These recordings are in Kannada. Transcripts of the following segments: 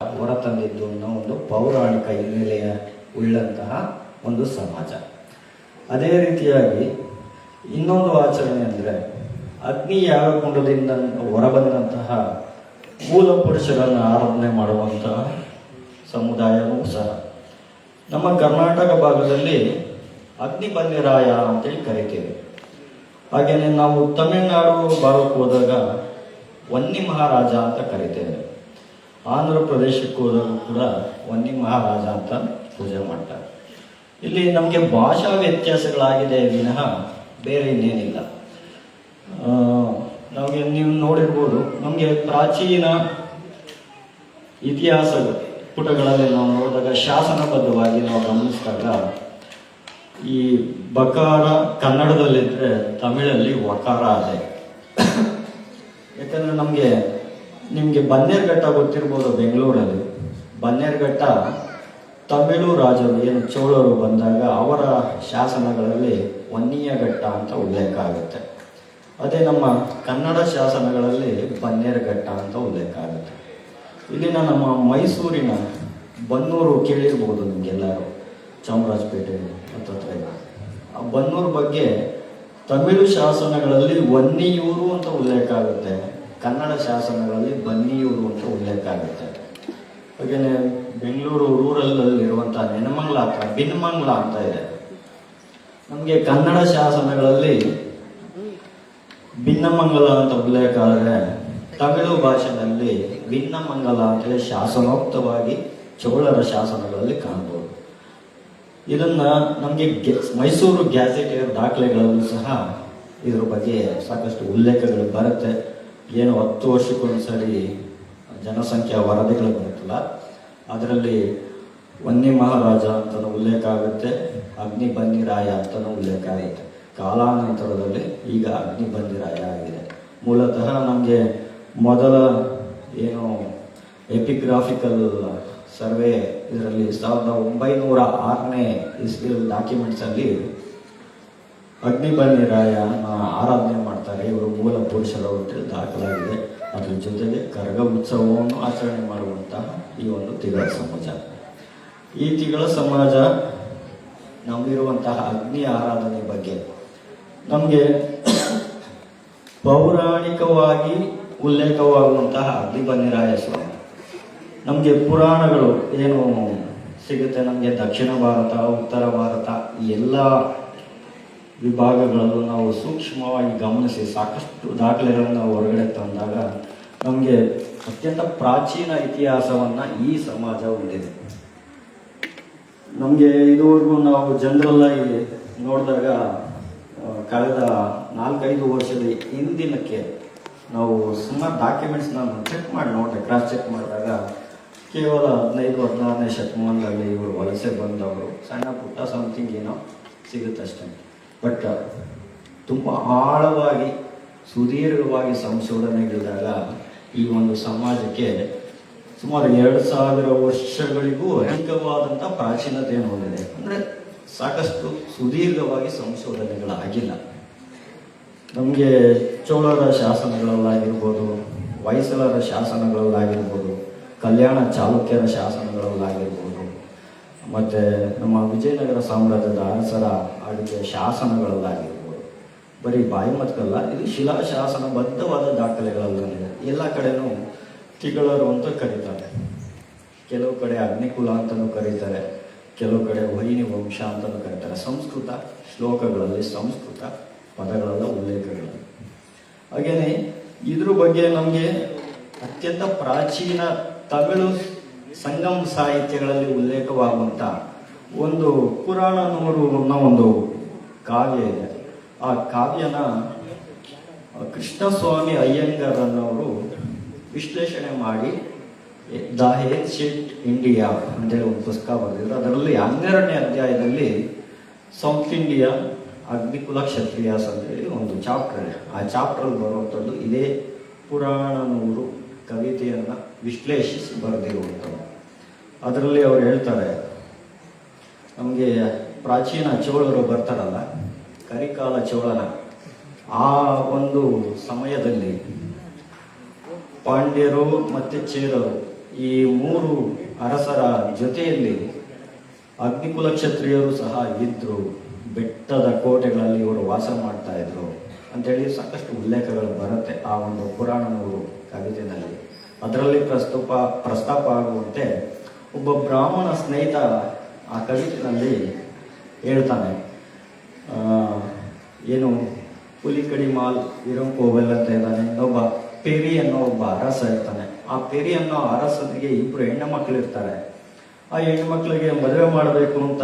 ಹೊರತಂದಿದ್ದು ಅನ್ನೋ ಒಂದು ಪೌರಾಣಿಕ ಹಿನ್ನೆಲೆಯ ಉಳ್ಳಂತಹ ಒಂದು ಸಮಾಜ. ಅದೇ ರೀತಿಯಾಗಿ ಇನ್ನೊಂದು ಆಚರಣೆ ಅಂದರೆ ಅಗ್ನಿ ಯಾಗಕುಂಡದಿಂದ ಹೊರಬಂದಂತಹ ಮೂಲ ಪುರುಷರನ್ನು ಆರಾಧನೆ ಮಾಡುವಂತಹ ಸಮುದಾಯವೂ ಸಹ. ನಮ್ಮ ಕರ್ನಾಟಕ ಭಾಗದಲ್ಲಿ ಅಗ್ನಿ ಬನ್ನಿರಾಯ ಅಂತೇಳಿ ಕರಿತೀವಿ. ಹಾಗೆಯೇ ನಾವು ತಮಿಳುನಾಡು ಭಾಗಕ್ಕೆ ಹೋದಾಗ ವನ್ನಿ ಮಹಾರಾಜ ಅಂತ ಕರಿತೇವೆ. ಆಂಧ್ರ ಪ್ರದೇಶಕ್ಕೆ ಹೋದಾಗ ಕೂಡ ವನ್ನಿ ಮಹಾರಾಜ ಅಂತ ಪೂಜೆ ಮಾಡ್ತಾರೆ. ಇಲ್ಲಿ ನಮಗೆ ಭಾಷಾ ವ್ಯತ್ಯಾಸಗಳಾಗಿದೆ ವಿನಃ ಬೇರೆ ಇನ್ನೇನಿಲ್ಲ. ನಮಗೆ ನೀವು ನೋಡಿರ್ಬೋದು, ನಮಗೆ ಪ್ರಾಚೀನ ಇತಿಹಾಸ ಪುಟಗಳಲ್ಲಿ ನಾವು ನೋಡಿದಾಗ ಶಾಸನಬದ್ಧವಾಗಿ ನಾವು ಗಮನಿಸಿದಾಗ ಈ ಬಕಾರ ಕನ್ನಡದಲ್ಲಿದ್ದರೆ ತಮಿಳಲ್ಲಿ ವಕಾರ ಅದೇ. ಯಾಕಂದರೆ ನಮಗೆ ನಿಮಗೆ ಬನ್ನೇರ್ಘಟ್ಟ ಗೊತ್ತಿರ್ಬೋದು ಬೆಂಗಳೂರಲ್ಲಿ. ಬನ್ನೇರ್ಘಟ್ಟ ತಮಿಳು ರಾಜರು, ಏನು ಚೋಳರು ಬಂದಾಗ ಅವರ ಶಾಸನಗಳಲ್ಲಿ ವನ್ನಿಯ ಘಟ್ಟ ಅಂತ ಉಲ್ಲೇಖ ಆಗುತ್ತೆ. ಅದೇ ನಮ್ಮ ಕನ್ನಡ ಶಾಸನಗಳಲ್ಲಿ ಬನ್ನೇರುಘಟ್ಟ ಅಂತ ಉಲ್ಲೇಖ ಆಗುತ್ತೆ. ಇಲ್ಲಿನ ನಮ್ಮ ಮೈಸೂರಿನ ಬನ್ನೂರು ಕೇಳಿರ್ಬೋದು ನಿಮಗೆಲ್ಲರೂ. ಚಾಮರಾಜಪೇಟೆ ಹತ್ತತ್ರ. ಆ ಬನ್ನೂರು ಬಗ್ಗೆ ತಮಿಳು ಶಾಸನಗಳಲ್ಲಿ ವನ್ನಿಯೂರು ಅಂತ ಉಲ್ಲೇಖ ಆಗುತ್ತೆ. ಕನ್ನಡ ಶಾಸನಗಳಲ್ಲಿ ಬನ್ನಿಯೂರು ಅಂತ ಉಲ್ಲೇಖ ಆಗುತ್ತೆ ಹಾಗೆಯೇ ಬೆಂಗಳೂರು ರೂರಲ್ಲಲ್ಲಿರುವಂಥ ನೆನಮಂಗ್ಲ ಹತ್ರ, ಬಿನ್ಮಂಗ್ಲ ಅಂತ ಇದೆ. ನಮಗೆ ಕನ್ನಡ ಶಾಸನಗಳಲ್ಲಿ ಭಿನ್ನಮಂಗಲ ಅಂತ ಉಲ್ಲೇಖ ಆದರೆ ತಮಿಳು ಭಾಷೆಯಲ್ಲಿ ಭಿನ್ನಮಂಗಲ ಅಂತೇಳಿ ಶಾಸನೋಕ್ತವಾಗಿ ಚೋಳರ ಶಾಸನಗಳಲ್ಲಿ ಕಾಣ್ಬೋದು. ಇದನ್ನ ನಮಗೆ ಮೈಸೂರು ಗ್ಯಾಸೆಟಿಯರ್ ದಾಖಲೆಗಳಲ್ಲೂ ಸಹ ಇದ್ರ ಬಗ್ಗೆ ಸಾಕಷ್ಟು ಉಲ್ಲೇಖಗಳು ಬರುತ್ತೆ. ಏನು ಹತ್ತು ವರ್ಷಕ್ಕೊಂದ್ಸರಿ ಜನಸಂಖ್ಯಾ ವರದಿಗಳು ಬರುತ್ತಲ್ಲ ಅದರಲ್ಲಿ ವನ್ನಿ ಮಹಾರಾಜ ಅಂತಲೂ ಉಲ್ಲೇಖ ಆಗುತ್ತೆ, ಅಗ್ನಿ ಬನ್ನಿರಾಯ ಅಂತಲೂ ಉಲ್ಲೇಖ ಆಗುತ್ತೆ ಕಾಲಾನಂತರದಲ್ಲಿ ಈಗ ಅಗ್ನಿ ಆಗಿದೆ. ಮೂಲತಃ ನಮಗೆ ಮೊದಲ ಏನು ಎಪಿಗ್ರಾಫಿಕಲ್ ಸರ್ವೆ ಇದರಲ್ಲಿ ಸಾವಿರದ ಒಂಬೈನೂರ ಆರನೇ ಇಸ್ವಿಲ್ ಡಾಕ್ಯುಮೆಂಟ್ಸಲ್ಲಿ ಅಗ್ನಿಬನ್ನಿರಾಯನ ಆರಾಧನೆ ಮಾಡ್ತಾರೆ ಇವರು ಮೂಲ ಪುರುಷರು ಅಂತೇಳಿ ದಾಖಲಾಗಿದೆ. ಅದ್ರ ಜೊತೆಗೆ ಕರಗ ಉತ್ಸವವನ್ನು ಆಚರಣೆ ಮಾಡುವಂತಹ ಈ ಒಂದು ತಿಗಳ ಸಮಾಜ. ಈ ತಿಗಳ ಸಮಾಜ ನಮ್ಮಿರುವಂತಹ ಅಗ್ನಿ ಆರಾಧನೆ ಬಗ್ಗೆ. ನಮಗೆ ಪೌರಾಣಿಕವಾಗಿ ಉಲ್ಲೇಖವಾಗುವಂತಹ ಅಗ್ನಿಬನ್ನಿರಾಯ ಸ್ವಾಮಿ. ನಮಗೆ ಪುರಾಣಗಳು ಏನು ಸಿಗುತ್ತೆ? ನಮಗೆ ದಕ್ಷಿಣ ಭಾರತ, ಉತ್ತರ ಭಾರತ ಎಲ್ಲ ವಿಭಾಗಗಳಲ್ಲೂ ನಾವು ಸೂಕ್ಷ್ಮವಾಗಿ ಗಮನಿಸಿ ಸಾಕಷ್ಟು ದಾಖಲೆಗಳನ್ನು ಹೊರಗಡೆ ತಂದಾಗ ನಮಗೆ ಅತ್ಯಂತ ಪ್ರಾಚೀನ ಇತಿಹಾಸವನ್ನು ಈ ಸಮಾಜ ಹೊಂದಿದೆ. ನಮಗೆ ಇದುವರೆಗೂ ನಾವು ಜನರಲ್ ಆಗಿ ನೋಡಿದಾಗ ಕಳೆದ ನಾಲ್ಕೈದು ವರ್ಷದ ಹಿಂದಿನಕ್ಕೆ ನಾವು ಸುಮಾರು ಡಾಕ್ಯುಮೆಂಟ್ಸ್ ನಾನು ಚೆಕ್ ಮಾಡಿ ನೋಡಿದೆ. ಕ್ರಾಸ್ ಚೆಕ್ ಮಾಡಿದಾಗ ಕೇವಲ ಹದಿನೈದು, ಹದಿನಾರನೇ ಶತಮಾನದಲ್ಲಿ ಇವರು ವಲಸೆ ಬಂದವರು. ಸಣ್ಣ ಪುಟ್ಟ ಸಮಥಿಂಗ್ ಏನೋ ಸಿಗುತ್ತಷ್ಟೇ ಬಟ್ ತುಂಬ ಆಳವಾಗಿ, ಸುದೀರ್ಘವಾಗಿ ಸಂಶೋಧನೆಗಳಿದಾಗ ಈ ಒಂದು ಸಮಾಜಕ್ಕೆ ಸುಮಾರು ಎರಡು ಸಾವಿರ ವರ್ಷಗಳಿಗೂ ಅಧಿಕವಾದಂಥ ಪ್ರಾಚೀನತೆಯನ್ನು ಹೊಂದಿದೆ. ಅಂದರೆ ಸಾಕಷ್ಟು ಸುದೀರ್ಘವಾಗಿ ಸಂಶೋಧನೆಗಳಾಗಿಲ್ಲ. ನಮಗೆ ಚೋಳರ ಶಾಸನಗಳಲ್ಲಾಗಿರ್ಬೋದು, ಹೊಯ್ಸಳರ ಶಾಸನಗಳಲ್ಲಾಗಿರ್ಬೋದು, ಕಲ್ಯಾಣ ಚಾಲುಕ್ಯರ ಶಾಸನಗಳಲ್ಲಾಗಿರ್ಬೋದು, ಮತ್ತು ನಮ್ಮ ವಿಜಯನಗರ ಸಾಮ್ರಾಜ್ಯದ ಅರಸರ ಆಳ್ವಿಕೆಯ ಶಾಸನಗಳಲ್ಲಾಗಿರ್ಬೋದು, ಬರೀ ಬಾಯಿ ಮಾತಲ್ಲ ಇದು ಶಿಲಾ ಶಾಸನಬದ್ಧವಾದ ದಾಖಲೆಗಳಲ್ಲಿದೆ ಎಲ್ಲ ಕಡೆನೂ ತಿಗಳರು ಅಂತ ಕರೀತಾರೆ. ಕೆಲವು ಕಡೆ ಅಗ್ನಿಕುಲ ಅಂತಲೂ ಕರೀತಾರೆ, ಕೆಲವು ಕಡೆ ವೈನಿ ವಂಶ ಅಂತಲೂ ಕರೀತಾರೆ. ಸಂಸ್ಕೃತ ಶ್ಲೋಕಗಳಲ್ಲಿ ಸಂಸ್ಕೃತ ಪದಗಳೆಲ್ಲ ಉಲ್ಲೇಖಗಳು. ಹಾಗೆಯೇ ಇದ್ರ ಬಗ್ಗೆ ನಮಗೆ ಅತ್ಯಂತ ಪ್ರಾಚೀನ ತಮಿಳು ಸಂಗಮ ಸಾಹಿತ್ಯಗಳಲ್ಲಿ ಉಲ್ಲೇಖವಾಗುವಂಥ ಒಂದು ಪುರಾಣ ಅನ್ನೋ ಒಂದು ಕಾವ್ಯ ಇದೆ. ಆ ಕಾವ್ಯನ ಕೃಷ್ಣಸ್ವಾಮಿ ಅಯ್ಯಂಗರ್ ಅನ್ನೋರು ವಿಶ್ಲೇಷಣೆ ಮಾಡಿ ದ ಏನ್ಶಿಯಂಟ್ ಇಂಡಿಯಾ ಅಂತೇಳಿ ಒಂದು ಪುಸ್ತಕ ಬರೆದಿದ್ರು. ಅದರಲ್ಲಿ ಹನ್ನೆರಡನೇ ಅಧ್ಯಾಯದಲ್ಲಿ ಸೌತ್ ಇಂಡಿಯಾ ಅಗ್ನಿಕುಲ ಕ್ಷತ್ರಿಯಾಸ್ ಅಂತೇಳಿ ಒಂದು ಚಾಪ್ಟರ್ ಇದೆ. ಆ ಚಾಪ್ಟ್ರಲ್ಲಿ ಬರುವಂಥದ್ದು ಇದೇ ಪುರಾಣ ನೂರು ಕವಿತೆಯನ್ನು ವಿಶ್ಲೇಷಿಸಿ ಬರೆದಿರುವಂಥದ್ದು. ಅದರಲ್ಲಿ ಅವ್ರು ಹೇಳ್ತಾರೆ ನಮಗೆ ಪ್ರಾಚೀನ ಚೋಳರು ಬರ್ತಾರಲ್ಲ, ಕರಿಕಾಲ ಚೋಳನ, ಆ ಒಂದು ಸಮಯದಲ್ಲಿ ಪಾಂಡ್ಯರು ಮತ್ತು ಚೇರರು ಈ ಮೂರು ಅರಸರ ಜೊತೆಯಲ್ಲಿ ಅಗ್ನಿಕುಲ ಕ್ಷತ್ರಿಯರು ಸಹ ಇದ್ರು. ಬೆಟ್ಟದ ಕೋಟೆಗಳಲ್ಲಿ ಇವರು ವಾಸ ಮಾಡ್ತಾ ಇದ್ರು ಅಂತೇಳಿ ಸಾಕಷ್ಟು ಉಲ್ಲೇಖಗಳು ಬರುತ್ತೆ ಆ ಒಂದು ಪುರಾಣ ನೂರು ಕವಿತೆನಲ್ಲಿ. ಅದರಲ್ಲಿ ಪ್ರಸ್ತುಪ, ಪ್ರಸ್ತಾಪ ಆಗುವಂತೆ ಒಬ್ಬ ಬ್ರಾಹ್ಮಣ ಸ್ನೇಹಿತ ಆ ಕವಿತೆಯಲ್ಲಿ ಹೇಳ್ತಾನೆ ಏನು ಹುಲಿಕಡಿ ಮಾಲ್ ಇರಂಕೋವೆಲ್ ಅಂತ ಇದ್ದಾನೆ, ಇನ್ನೊಬ್ಬ ಪೆರಿ ಅನ್ನೋ ಒಬ್ಬ ಅರಸ ಇರ್ತಾನೆ. ಆ ಪೆರಿ ಅನ್ನೋ ಅರಸನಿಗೆ ಇಬ್ಬರು ಹೆಣ್ಣು ಮಕ್ಕಳು ಇರ್ತಾರೆ. ಆ ಹೆಣ್ಣು ಮಕ್ಕಳಿಗೆ ಮದುವೆ ಮಾಡಬೇಕು ಅಂತ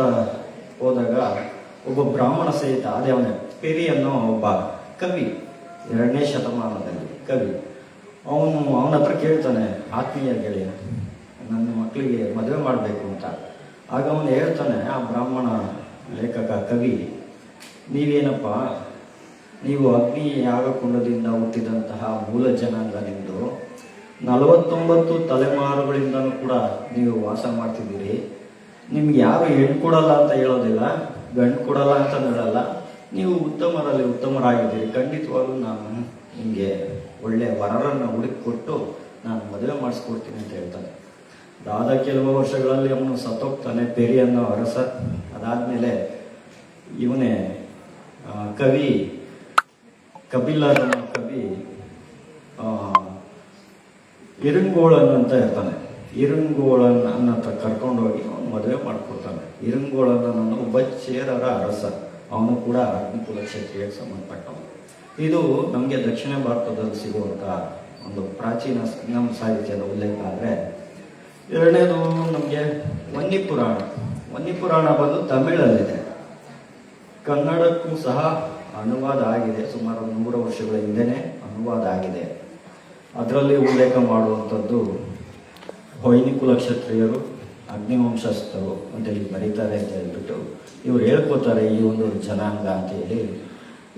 ಹೋದಾಗ ಒಬ್ಬ ಬ್ರಾಹ್ಮಣ ಸಹಿತ, ಅದೇ ಅವನೇ, ಪೆರಿ ಅನ್ನೋ ಒಬ್ಬ ಕವಿ, ಎರಡನೇ ಶತಮಾನದಲ್ಲಿ ಕವಿ, ಅವನು ಅವನ ಹತ್ರ ಕೇಳ್ತಾನೆ, ಆತ್ಮೀಯ ಗೆಳೆಯ, ನನ್ನ ಮಕ್ಕಳಿಗೆ ಮದುವೆ ಮಾಡಬೇಕು ಅಂತ. ಆಗ ಅವನು ಹೇಳ್ತಾನೆ, ಆ ಬ್ರಾಹ್ಮಣ ಲೇಖಕ ಕವಿ, ನೀವೇನಪ್ಪ, ನೀವು ಅಗ್ನಿ ಯಾಗಕುಂಡದಿಂದ ಹುಟ್ಟಿದಂತಹ ಮೂಲ ಜನಾಂಗ ನಿಮ್ಮದು ನಲವತ್ತೊಂಬತ್ತು ತಲೆಮಾರುಗಳಿಂದನೂ ಕೂಡ ನೀವು ವಾಸ ಮಾಡ್ತಿದ್ದೀರಿ. ನಿಮ್ಗೆ ಯಾರು ಹೆಣ್ಣು ಕೊಡಲ್ಲ ಅಂತ ಹೇಳೋದಿಲ್ಲ, ಗಂಡು ಕೊಡಲ್ಲ ಅಂತ ಹೇಳಲ್ಲ ನೀವು ಉತ್ತಮರಲ್ಲಿ ಉತ್ತಮರಾಗಿದ್ದೀರಿ. ಖಂಡಿತವಾಗ್ಲೂ ನಾನು ನಿಮಗೆ ಒಳ್ಳೆಯ ವರರನ್ನು ಹುಡುಕಿಕೊಟ್ಟು ನಾನು ಮದುವೆ ಮಾಡಿಸ್ಕೊಡ್ತೀನಿ ಅಂತ ಹೇಳ್ತಾನೆ. ಅದಾದ ಕೆಲವು ವರ್ಷಗಳಲ್ಲಿ ಅವನು ಸತ್ತೋಗ್ತಾನೆ ಪೆರಿ ಅನ್ನೋ ಅರಸ ಅದಾದ್ಮೇಲೆ ಇವನೇ ಕವಿ ಕಪಿಲರ್ ಅನ್ನೋ ಕವಿ ಇರುಂಗೋಳನ್ ಅಂತ ಇರ್ತಾನೆ ಇರಂಗೋಳನ್ ಅನ್ನ ಕರ್ಕೊಂಡೋಗಿ ಅವನು ಮದುವೆ ಮಾಡ್ಕೊಡ್ತಾನೆ. ಇರಂಗೋಳನ್ ಅನ್ನೋ ಒಬ್ಬ ಚೇರರ ಅರಸ. ಅವನು ಕೂಡ ಅಗ್ನಿಕುಲ ಕ್ಷೇತ್ರಕ್ಕೆ ಸಂಬಂಧಪಟ್ಟವನು. ಇದು ನಮಗೆ ದಕ್ಷಿಣ ಭಾರತದಲ್ಲಿ ಸಿಗುವಂಥ ಒಂದು ಪ್ರಾಚೀನ, ನಮ್ಮ ಸಾಹಿತ್ಯದ ಉಲ್ಲೇಖ ಆದರೆ ಎರಡನೇದು ನಮಗೆ ವನ್ನಿ ಪುರಾಣ ವನ್ನಿ ಪುರಾಣ ಬಂದು ತಮಿಳಲ್ಲಿದೆ. ಕನ್ನಡಕ್ಕೂ ಸಹ ಅನುವಾದ ಆಗಿದೆ. ಸುಮಾರು ನೂರು ವರ್ಷಗಳ ಹಿಂದೆನೆ ಅನುವಾದ ಆಗಿದೆ. ಅದರಲ್ಲಿ ಉಲ್ಲೇಖ ಮಾಡುವಂಥದ್ದು ಹೊಯ್ನಿ ಕುಲಕ್ಷತ್ರಿಯರು ಅಗ್ನಿವಂಶಸ್ಥರು ಅಂತೇಳಿ ಬರೀತಾರೆ ಅಂತ ಹೇಳ್ಬಿಟ್ಟು ಇವ್ರು ಹೇಳ್ಕೋತಾರೆ ಈ ಒಂದು ಜನಾಂಗ ಅಂತೇಳಿ